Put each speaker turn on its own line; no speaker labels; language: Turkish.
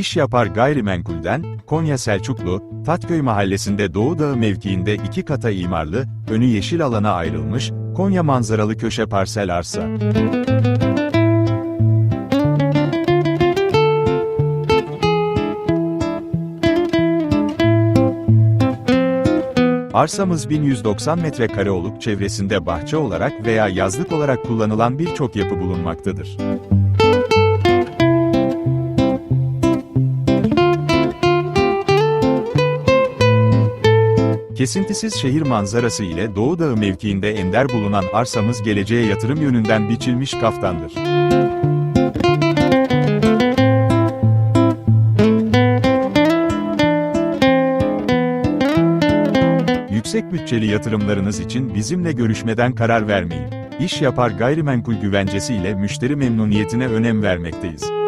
İş yapar gayrimenkulden, Konya Selçuklu, Tatköy mahallesinde Doğu Dağı mevkiinde iki kata imarlı, önü yeşil alana ayrılmış, Konya manzaralı köşe parsel arsa. Arsamız 1190 metrekare olup çevresinde bahçe olarak veya yazlık olarak kullanılan birçok yapı bulunmaktadır. Kesintisiz şehir manzarası ile Doğu Dağı mevkiinde ender bulunan arsamız geleceğe yatırım yönünden biçilmiş kaftandır. Yüksek bütçeli yatırımlarınız için bizimle görüşmeden karar vermeyin. İş yapar gayrimenkul güvencesi ile müşteri memnuniyetine önem vermekteyiz.